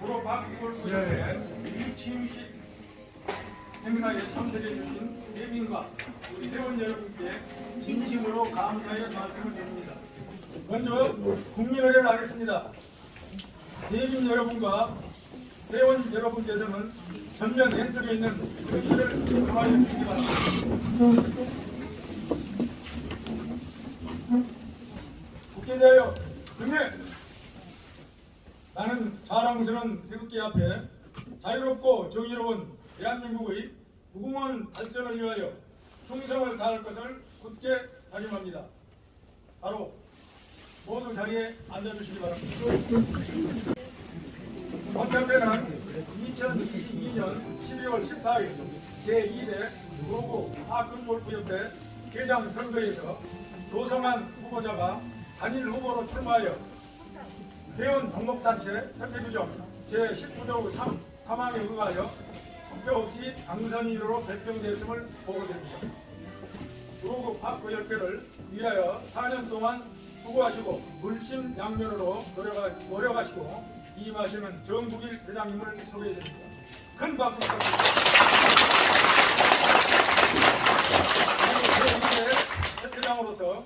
구로박 골프협회 이치유식 행사에 참석해 주신 대민과 우리 회원 여러분께 진심으로 감사의 말씀을 드립니다. 먼저 국민의례를 하겠습니다. 대민 여러분과 회원 여러분께서는 전면 왼쪽에 있는 의기를 강화해 주시기 바랍니다. 국회자여 국내 나는 자랑스러운 태극기 앞에 자유롭고 정의로운 대한민국의 무궁한 발전을 위하여 충성을 다할 것을 굳게 다짐합니다. 바로 모두 자리에 앉아주시기 바랍니다. 헌협회는 2022년 12월 14일 제2대 로고 하급골프협회 회장 선거에서 조성한 후보자가 단일 후보로 출마하여 회원 종목단체 협회 규정 제19조 3, 3항에 의하여 투표 없이 당선인으로 결정됐음을 보고됩니다. 구로구 파크협회를 위하여 4년 동안 수고하시고 물심양면으로 노력하, 노력하시고 이임하시는 정국일 회장님을 소개해드립니다. 큰 박수 부탁드립니다. 제2대 협회장으로서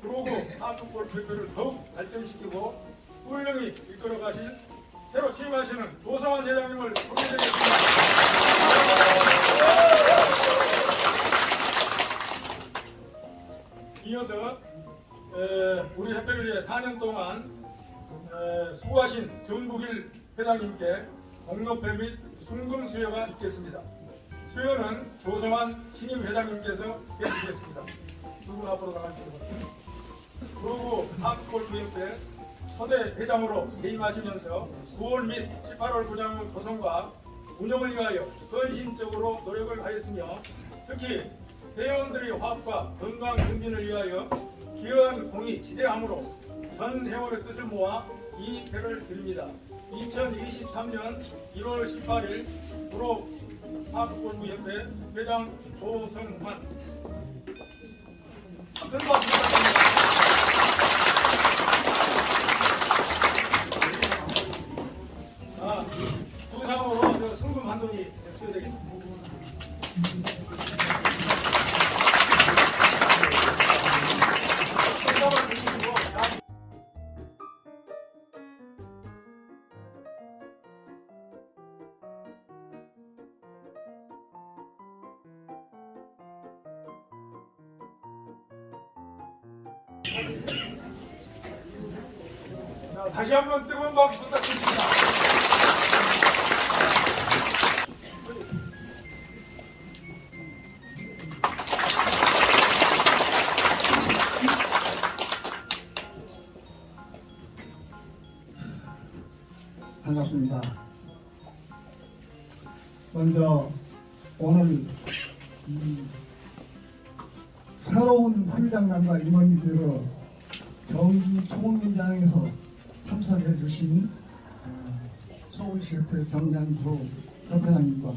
구로구 파크골프협회를 더욱 발전시키고 훌륭히 이끌어 가실 새로 취임하시는 조성환 회장님을 소개해드리겠습니다. 이어서 에, 우리 협회를 위해 4년 동안 에, 수고하신 정국일 회장님께 공로패 및 순금 수여가 있겠습니다. 수여는 조성환 신임 회장님께서 해주시겠습니다. 두 분 앞으로 나가주시기 바랍니다. 그리고 한골프협회 초대 회장으로 재임하시면서 9월 및 18월 구장 조성과 운영을 위하여 헌신적으로 노력을 하였으며 특히 회원들의 화합과 건강 증진을 위하여 기여한 공이 지대함으로 전 회원의 뜻을 모아 이 배를 드립니다. 2023년 1월 18일 구로 파크골프협회 회장 박수 부탁드립니다. 먼저 오늘 이 새로운 회장단과 임원님들을 정기 총회장에서 참석해 주신 어, 서울시 협회 정장수 협회장님과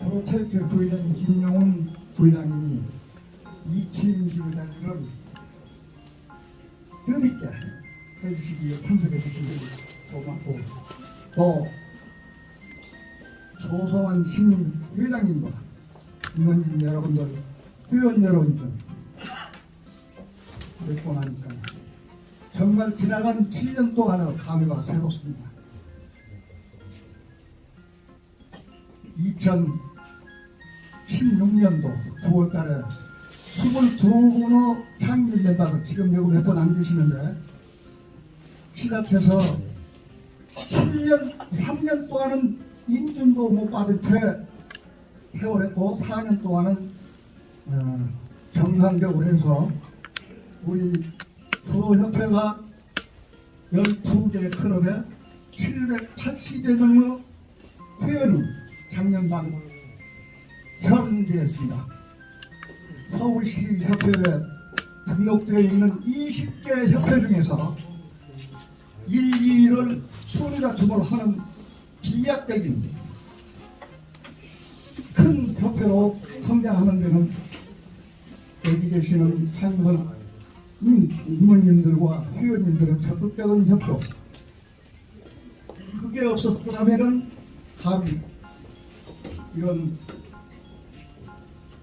프로체육회 부회장 김용훈 부회장님이 이치임 지부장님을 뜻있게 해주시기 위해 참석해 주시기 고맙고 또 조성환 신임 회장님과 임원진 여러분들, 회원 여러분들 뵙고 나니까 정말 지나간 7년 동안의 감회가 새롭습니다. 2016년도 9월 달에 22분의 창립 멤버가 지금 여기 몇분안 계시는데 시작해서 7년, 3년 동안은 인준도 못 받은 채 세월했고 4년 동안은 어, 정상적으로 해서 우리 프로협회가 12개 클럽에 780여 명의 회원이 작년만 현대했습니다. 서울시 협회에 등록되어 있는 20개 협회 중에서 1, 2위를 순위가 두번 하는 비약적인 큰 협회로 성장하는 데는 여기 계시는 참여한 임원님들과 회원님들은 참 적극적인 협조. 그게 없었더라면은 감히 이런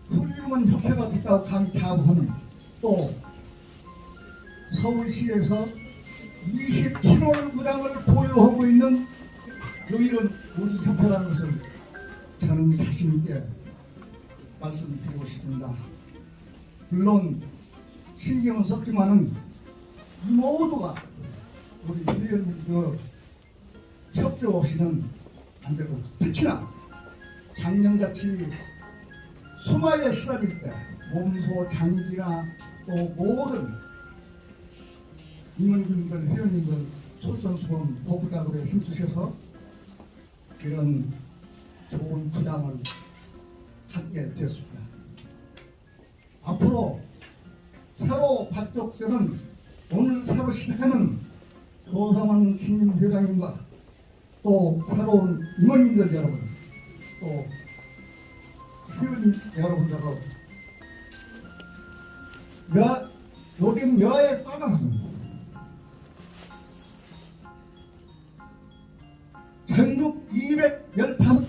훌륭한 협회가 됐다고 감히 자부하는 또 서울시에서 27월 구장을 보유하고 있는 유일한 우리 협회라는 것을 저는 자신 있게 말씀드리고 싶습니다. 물론 신경은 썼지만은 이 모두가 우리 그 협조 없이는 안 되고 특히나 작년같이 수마에 시달릴 때 몸소 장기나 또 모든 임원님들, 회원님들 솔선수범 보부작으로 힘쓰셔서 이런 좋은 부담을 갖게 되었습니다. 앞으로 새로 발족되는 오늘 새로 시작하는 조성환 신임 회장님과 또 새로운 임원님들 여러분 또 회원님 여러분들로 여, 요즘 여에 따라서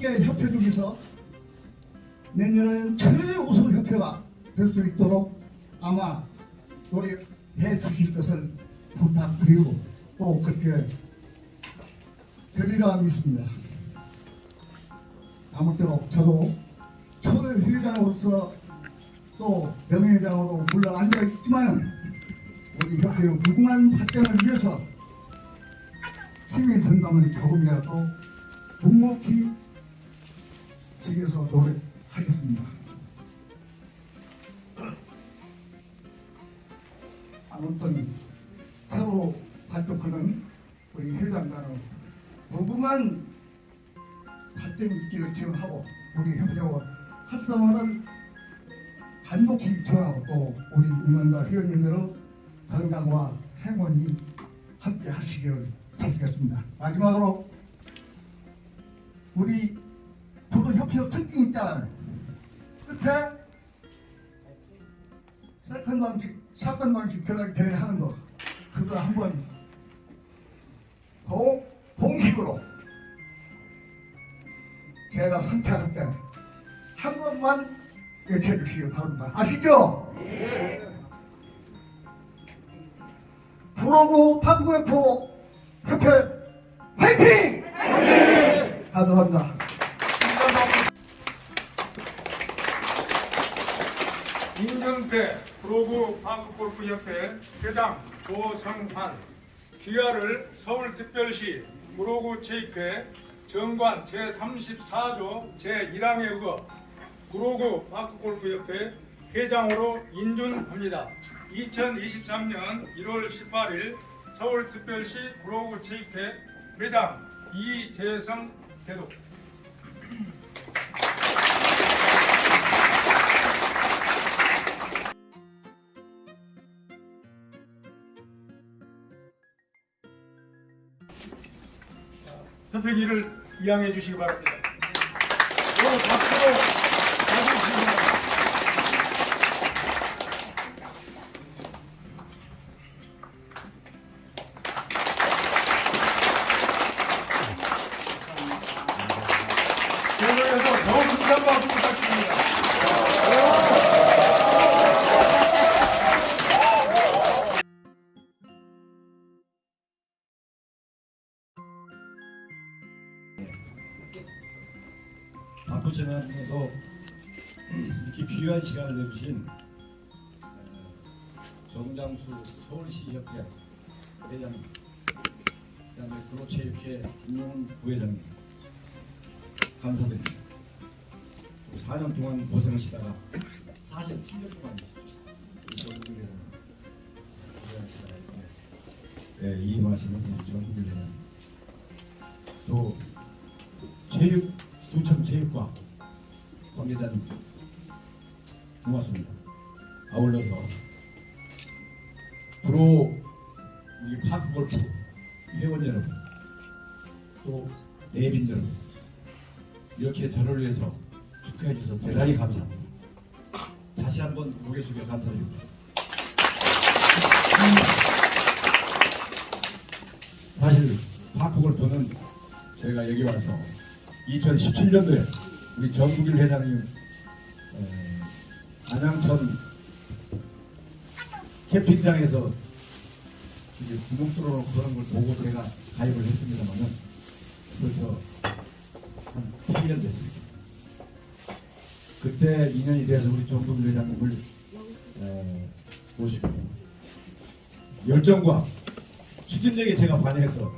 215개 협회 중에서 내년에는 최우수 협회가 될 수 있도록 아마 노력해 주실 것을 부탁드리고 또 그렇게 되리라 믿습니다. 아무쪼록 저도 초대 회장으로서 또 명예회장으로 물러앉아 있지만 우리 협회의 무궁한 발전을 위해서 힘이 된다면 조금이라도 묵묵히 측에서 노력하겠습니다. 아무튼 새로 발족하는 우리 회장단은 무궁한 발전이 있기를 기원하고 우리 협회와 활성화를 간곡히 기원하고 또 우리 의원과 회원님들의 건강과 행운이 함께 하시기를 바라겠습니다. 마지막으로 우리 협회 특징 있잖아요. 끝에 세컨 방식, 사건 방식 들어가기 전에 하는 거 그거 한번 공, 공식으로 제가 선택할 때 한 번만 외쳐 주시기 바랍니다. 아시죠? 프로고 파크웨포 협회 화이팅! 감사합니다. 인근패 프로구 파크골프협회 회장 조성환 귀하를 서울특별시 구로구 체육회 정관 제34조 제1항에 의거 구로구 파크골프협회 회장으로 인준합니다. 2023년 1월 18일 서울특별시 구로구 체육회 회장 이재성 대도 협회기를 이양해 주시기 바랍니다. 그리고 박수로 맞으시기 바랍니다. 정장수 서울시 협회 회장님, 그다음에 구로체육회 김용훈 부회장님 감사드립니다. 4년 동안 고생하시다가 47년 동안 전국을 고생하시다가 네, 이임하시는 전국을 또 체육 구청 체육과 관계자님 고맙습니다. 아울러서 프로 우리 파크 골프 회원 여러분 또 내빈 여러분 이렇게 저를 위해서 축하해 주셔서 대단히 감사합니다. 다시 한번 고개 숙여 감사드립니다. 파크골프는 제가 여기 와서 2017년도에 우리 정국일 회장님 에, 안양천 캠핑장에서 이제 뚫어놓고 그런 걸 보고 제가 가입을 했습니다만은 벌써 한 8년 됐습니다. 그때 인연이 돼서 우리 정국일 회장님을 에, 모시고 열정과 추진력에 제가 반영해서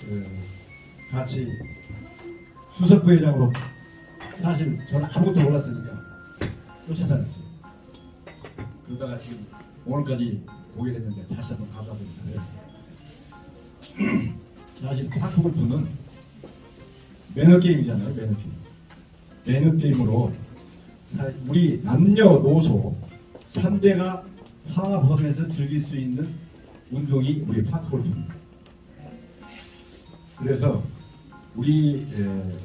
그 같이 수석부회장으로 사실 저는 아무것도 몰랐으니까 쫓아다녔어요. 그러다가 지금 오늘까지 오게 됐는데 다시 한번 감사드립니다. 사실 파크골프는 매너 게임이잖아요. 매너 게임. 매너 게임으로 사- 우리 남녀노소 3대가 화합하면서 즐길 수 있는 운동이 우리 파크골프입니다. 그래서 우리 에,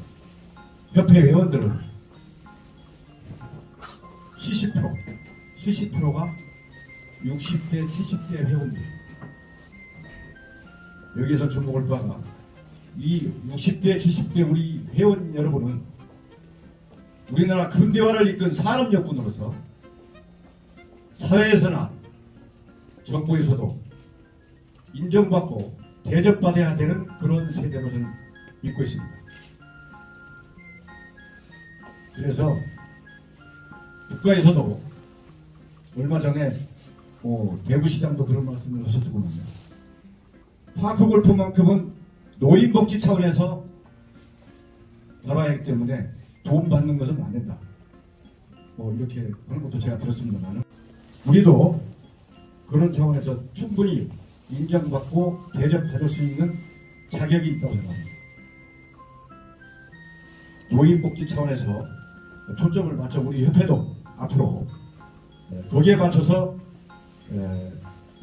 협회 회원들은 70% 70%가 60대 70대 회원들 여기서 주목할 바가 이 60대 70대 우리 회원 여러분은 우리나라 근대화를 이끈 산업 여군으로서 사회에서나 정부에서도 인정받고 대접받아야 되는 그런 세대로 저는 믿고 있습니다. 그래서 국가에서도 얼마 전에 뭐 대구시장도 그런 말씀을 하셨더군요. 파크 골프만큼은 노인복지 차원에서 다뤄야 하기 때문에 돈 받는 것은 안 된다. 뭐 이렇게 그런 것도 제가 들었습니다만 우리도 그런 차원에서 충분히 인정받고 대접받을 수 있는 자격이 있다고 생각합니다. 노인복지 차원에서 초점을 맞춰 우리 협회도 앞으로 에, 거기에 맞춰서 에,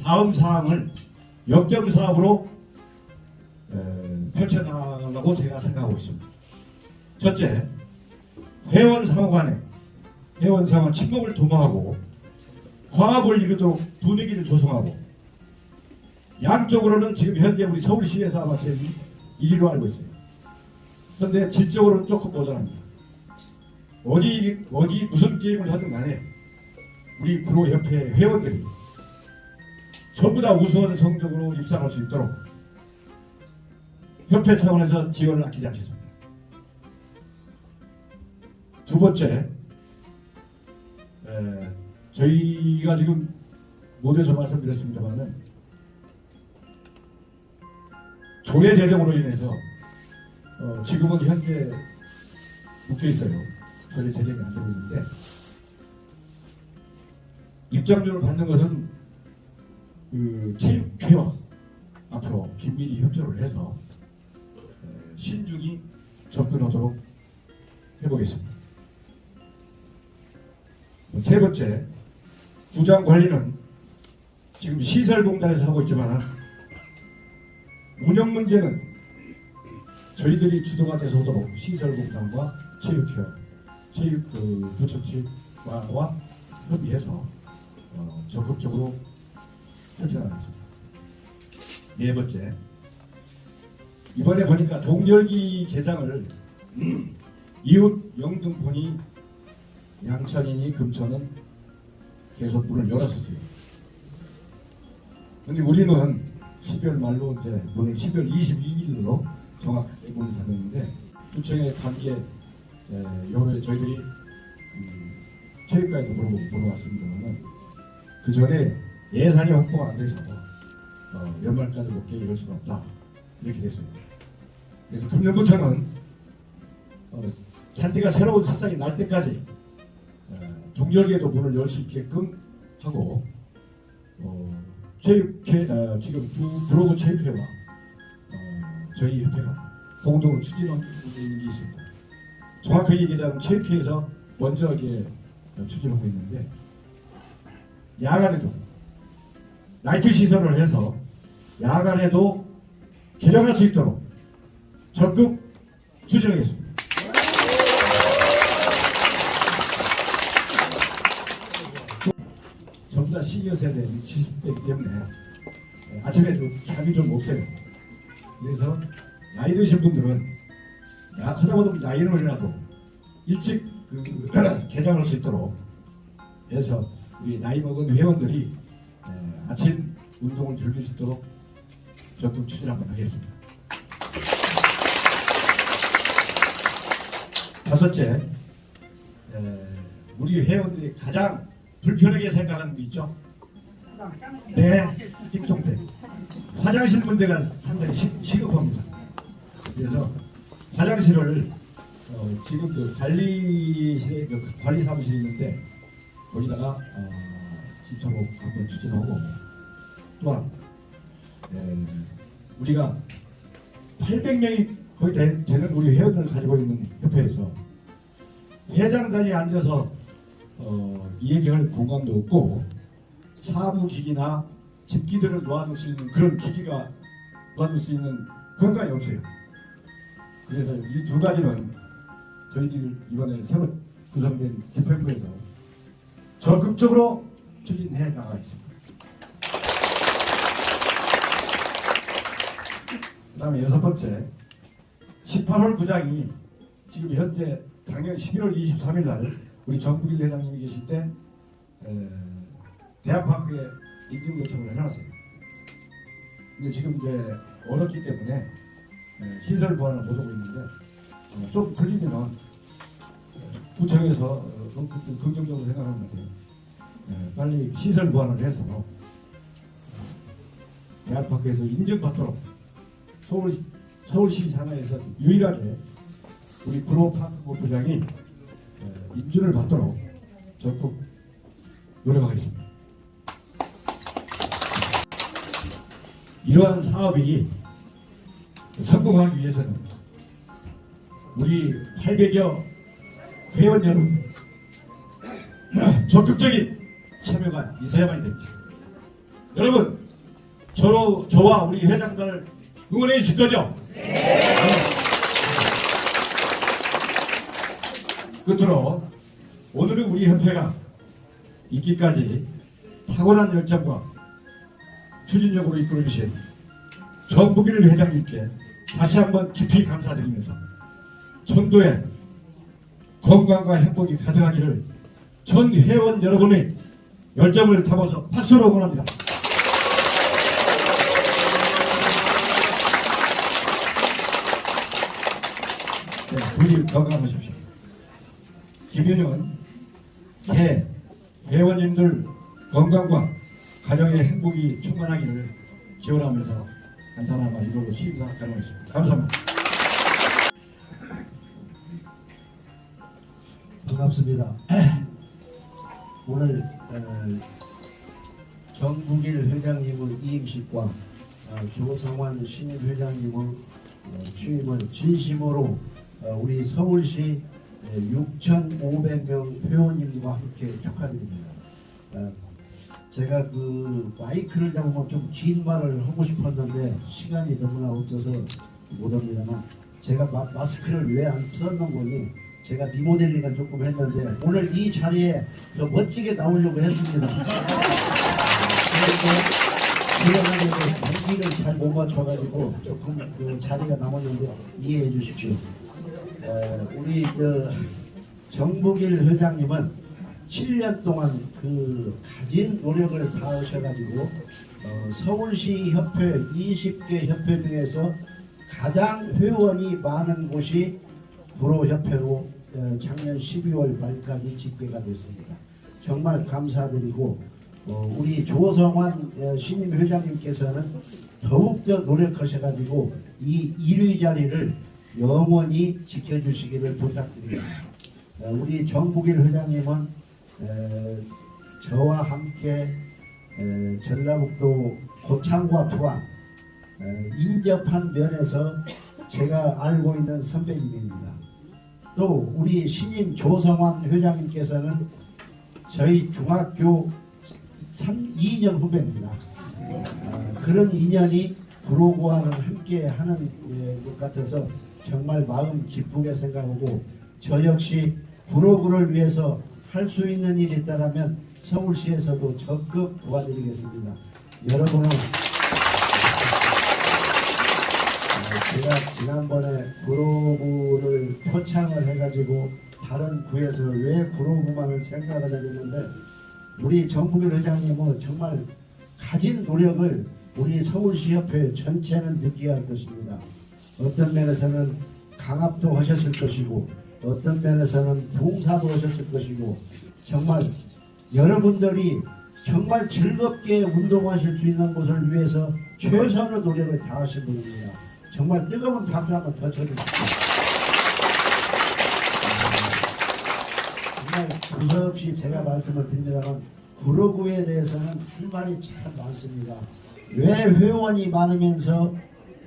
다음 사항을 역점 사업으로 에, 펼쳐나가려고 제가 생각하고 있습니다. 첫째, 회원 상호 간에 회원 상호 친목을 도모하고 화합을 이루도록 분위기를 조성하고 양쪽으로는 지금 현재 우리 서울시에서 아마 제일 1위로 알고 있어요. 그런데 질적으로는 조금 모자랍니다. 어디 어디 무슨 게임을 하든 간에 우리 프로협회 회원들이 전부 다 우수한 성적으로 입상할 수 있도록 협회 차원에서 지원을 아끼지 않겠습니다. 두 번째, 에, 저희가 지금 모두에서 말씀드렸습니다만은 조례 제정으로 인해서 어, 지금은 현재 묶여 있어요. 조례 제정이 안 되고 있는데 입장료를 받는 것은 그 체육회와 앞으로 긴밀히 협조를 해서 에, 신중히 접근하도록 해보겠습니다. 세 번째, 구장 관리는 지금 시설공단에서 하고 있지만 운영 문제는 저희들이 주도가 돼서 하도록 시설공단과 체육회, 체육 그 부처치와 협의해서 어, 적극적으로 펼쳐나가겠습니다. 네 번째, 이번에 보니까 동절기 개장을 이웃 영등포니 양천이니 금천은 계속 문을 열었었어요. 근데 우리는 12월 말로 이제 문을 12월 22일로 정확하게 문을 닫았는데 구청의 관계 요래 저희들이 음, 체육관에도 물어보고 물어봤습니다만은 그 전에 예산이 확보가 안 돼서 어, 연말까지 높게 이럴 수가 없다 이렇게 됐습니다. 그래서 금년부터는 어, 잔디가 새로운 새싹이 날 때까지 어, 동절기에도 문을 열 수 있게끔 하고 어, 체육회 어, 지금 부, 브로그 체육회와 어, 저희 협회가 공동으로 추진하고 있는 게 있습니다. 정확하게 얘기하자면 체육회에서 먼저 이렇게 어, 추진하고 있는데 야간에도 나이트 시설을 해서 야간에도 개장할 수 있도록 적극 추진하겠습니다. 전부 다 시니어 세대 70대이기 때문에 아침에 좀 잠이 좀 없어요. 그래서 나이 드신 분들은 나 하다 보면 나이는 어리라도 일찍 그 개장할 수 있도록 해서 우리 나이 먹은 회원들이 에, 아침 운동을 즐길 수 있도록 적극 추진 한번 하겠습니다. 다섯째, 에, 우리 회원들이 가장 불편하게 생각하는 게 있죠. 네, 띵통대. 화장실 문제가 상당히 시, 시급합니다. 그래서 화장실을 어, 지금 그 관리실에 그 관리 사무실이 있는데 거기다가 어, 신청곡 한번 추진하고 또한 에, 우리가 800명이 거의 되, 되는 우리 회원을 가지고 있는 협회에서 회장단이 앉아서 어, 이야기할 공간도 없고 사무 기기나 집기들을 놓아둘 수 있는 그런 기기가 놓아둘 수 있는 공간이 없어요. 그래서 이 두 가지는 저희들 이번에 새로 구성된 집행부에서 적극적으로 추진해 나가 있습니다. 그 다음에 여섯 번째 18월 부장이 지금 현재 작년 11월 23일 날 우리 정국일 회장님이 계실 때 에, 대학파크에 인증 요청을 해놨어요. 근데 지금 이제 어렵기 때문에 에, 시설 보완을 못하고 있는데 어, 좀 어, 구청에서 어, 좀 그- 긍정적으로 같아요. 에, 빨리 시설 보완을 해서 어, 대학파크에서 인증받도록 서울 서울시 산하에서 유일하게 우리 구로파크부 부장이 에, 인준을 받도록 적극 노력하겠습니다. 이러한 사업이 성공하기 위해서는 우리 800여 회원 여러분 적극적인 참여가 있어야만 됩니다. 여러분 저, 저와 우리 회장단을 응원해 주실 거죠? 끝으로 오늘은 우리 협회가 있기까지 탁월한 열정과 추진력으로 이끌어 주신 정북일 회장님께 다시 한번 깊이 감사드리면서 전도에 건강과 행복이 가득하기를 전 회원 여러분의 열정을 담아서 박수로 응원합니다. 네, 부디 건강하십시오. 김윤영은 새 회원님들 건강과 가정의 행복이 충만하기를 기원하면서 간단한 말로 시인사 전하겠습니다. 감사합니다. 반갑습니다. 오늘 어, 정국일 회장님의 이임식과 어, 조상환 신임 회장님의 어, 취임을 진심으로 어, 우리 서울시 6,500명 회원님과 함께 축하드립니다. 어, 제가 그 마이크를 잡으면 좀 긴 말을 하고 싶었는데 시간이 너무나 없어서 못합니다만 제가 마, 마스크를 왜 안 썼는 거니 제가 리모델링을 조금 했는데 오늘 이 자리에 더 멋지게 나오려고 했습니다. 그런데 단기를 잘 못 맞춰가지고 조금 그 자리가 남았는데 이해해 주십시오. 에, 우리 그 정복일 회장님은 7년 동안 그 가진 노력을 다하셔가지고 어, 서울시 협회 20개 협회 중에서 가장 회원이 많은 곳이 구로협회로 어, 작년 12월 말까지 집계가 됐습니다. 정말 감사드리고 어, 우리 조성환 어, 신임 회장님께서는 더욱더 노력하셔가지고 이 1위 자리를 영원히 지켜주시기를 부탁드립니다. 어, 우리 정국일 회장님은 에, 저와 함께 에, 전라북도 고창과 포항 에, 인접한 면에서 제가 알고 있는 선배님입니다. 또 우리 신임 조성환 회장님께서는 저희 중학교 3, 2년 후배입니다. 어, 그런 인연이 구로고와는 함께 하는 예, 것 같아서 정말 마음 기쁘게 생각하고 저 역시 구로구를 위해서 할 수 있는 일이 있다면 서울시에서도 적극 도와드리겠습니다. 여러분은 제가 지난번에 구로구를 표창을 해가지고 다른 구에서 왜 구로구만을 생각을 했는데 우리 정국일 회장님은 정말 가진 노력을 우리 서울시 협회 전체는 느끼게 할 것입니다. 어떤 면에서는 강압도 하셨을 것이고 어떤 면에서는 봉사도 하셨을 것이고 정말 여러분들이 정말 즐겁게 운동하실 수 있는 곳을 위해서 최선의 노력을 다하신 분입니다. 정말 뜨거운 박수 한번 더 쳐주십시오. 정말 두서없이 제가 말씀을 드립니다만 구로구에 대해서는 할 말이 참 많습니다. 왜 회원이 많으면서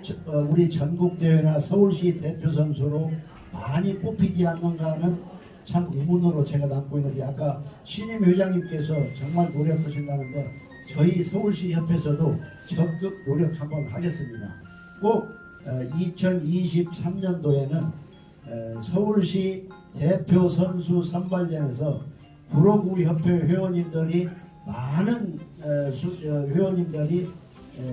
저- 어, 우리 전국대회나 서울시 대표 선수로 많이 뽑히지 않는가는 참 의문으로 제가 남고 있는데 아까 신임 회장님께서 정말 노력하신다는데 저희 서울시 협회에서도 적극 노력 한번 하겠습니다. 꼭 2023년도에는 서울시 대표 선수 선발전에서 구로구 협회 회원님들이 많은 어, 수- 어, 회원님들이 에,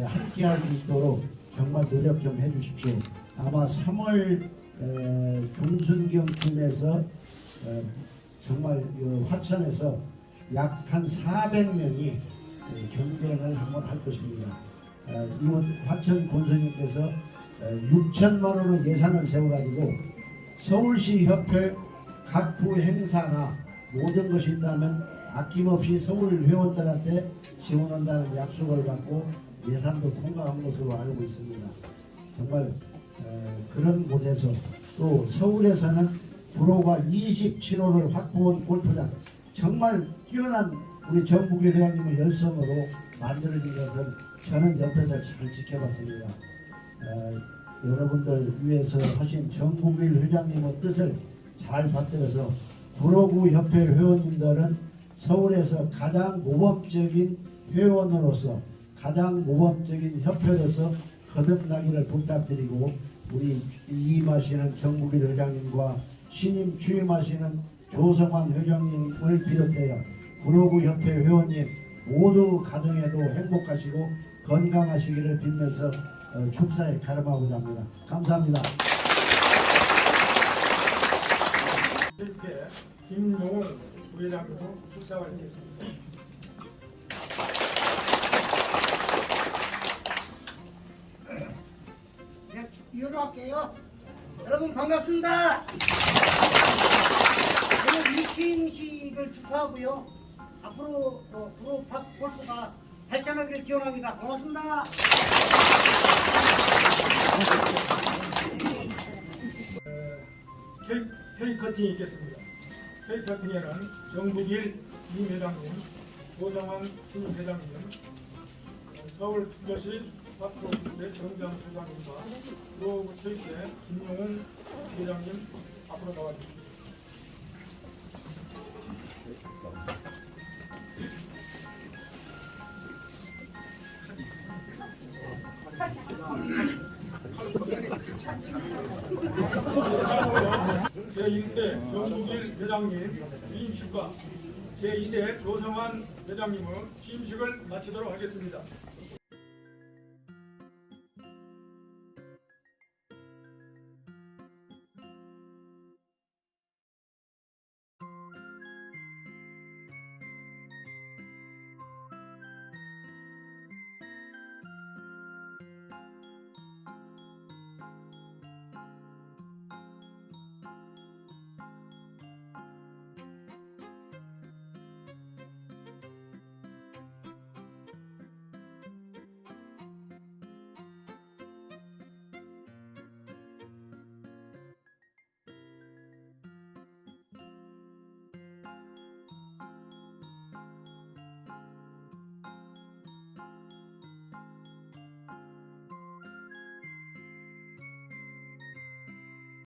함께할 수 있도록 정말 노력 좀 해주십시오. 아마 3월 에, 중순경 팀에서 어, 정말 이 화천에서 약 한 400명이 경쟁을 한번 할 것입니다. 어, 이 화천 본선님께서 6천만 원의 예산을 세워가지고 서울시 협회 각 구 행사나 모든 것이 있다면 아낌없이 서울 회원들한테 지원한다는 약속을 받고 예산도 통과한 것으로 알고 있습니다. 정말 에, 그런 곳에서 또 서울에서는 프로가 27호를 확보한 골프장 정말 뛰어난 우리 정국의 회장님의 열성으로 만들어진 것은 저는 옆에서 잘 지켜봤습니다. 에, 여러분들 위해서 하신 정국일 회장님의 뜻을 잘 받들어서 구로구 협회 회원님들은 서울에서 가장 모범적인 회원으로서 가장 모범적인 협회로서 거듭나기를 부탁드리고 우리 이임하시는 정국일 회장님과 신임 취임하시는 조성환 회장님을 비롯해서 구로구 협회 회원님 모두 가정에도 행복하시고 건강하시기를 빌면서 어, 축사에 가름하고자 합니다. 감사합니다. 이렇게 김용훈 부회장으로 축사가 있겠습니다. 할게요. 여러분 반갑습니다. 오늘 이취임식을 축하하고요. 앞으로 어, 프로 파- 골프가 발전하기를 기원합니다. 고맙습니다. 케이크, 케이크 커팅이 있겠습니다. 케이크 커팅에는 정국일 임 회장님, 조성환 신임 회장님, 어, 서울 투자시 박도의 정장 소장님과 프로부 체육회 김용훈 회장님 앞으로 나와주십시오. 제1대 정국일 회장님 위임식과 제2대 조성환 회장님의 취임식을 마치도록 하겠습니다.